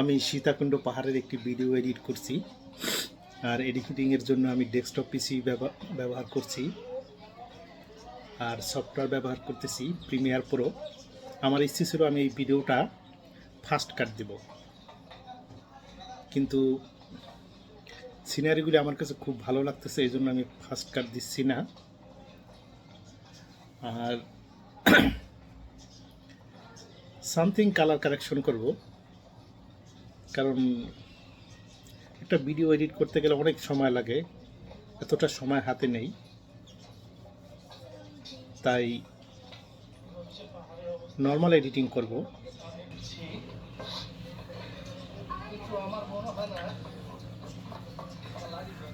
আমি সীতাকুণ্ড পাহাড়ের একটি ভিডিও এডিট করছি। আর এডিটিংয়ের জন্য আমি ডেস্কটপ পিসি ব্যবহার করছি। আর সফটওয়্যার ব্যবহার করতেছি প্রিমিয়ার প্রো। আমার ইচ্ছে ছিল আমি এই ভিডিওটা ফাস্ট কাট দেব। কিন্তু সিনারিগুলি আমার কাছে খুব ভালো লাগতেছে, এই জন্য আমি ফাস্ট কাট দিচ্ছি না। আর সামথিং কালার কারেকশন করব। কারণ একটা ভিডিও এডিট করতে গেলে অনেক সময় লাগে। এতটা সময় হাতে নেই। তাই নর্মাল এডিটিং করব।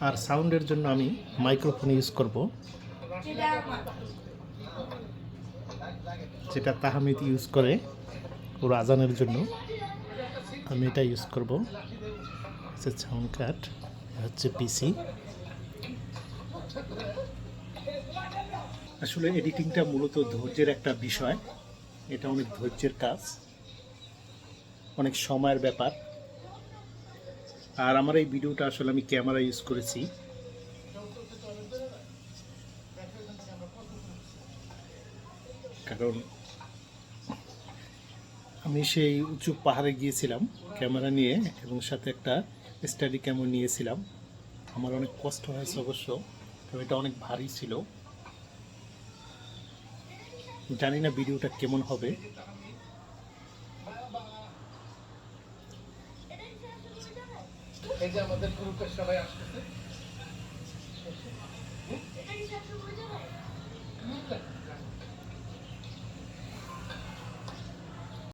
আর সাউন্ডের জন্য আমি মাইক্রোফোন ইউজ করব। যেটা তাহামিদ ইউজ করে ওর আজানের জন্য। আমি এটা ইউজ করব। হচ্ছে সাউন্ড কার্ড হচ্ছে পিসি আসলে এডিটিংটা মূলত ধৈর্যের একটা বিষয়। এটা অনেক ধৈর্যের কাজ। অনেক সময়ের ব্যাপার। আর আমার এই ভিডিওটা আসলে আমি ক্যামেরা ইউজ করেছি। কারণ আমি সেই উঁচু পাহাড়ে গিয়েছিলাম ক্যামেরা নিয়ে এবং সাথে একটা স্টাডি ক্যামেরা নিয়েছিলাম। আমার অনেক কষ্ট হয়েছে অবশ্য কারণ এটা অনেক ভারী ছিল। জানি না ভিডিওটা কেমন হবে। এই যে আমাদের গ্রুপের সবাই আসতেছে।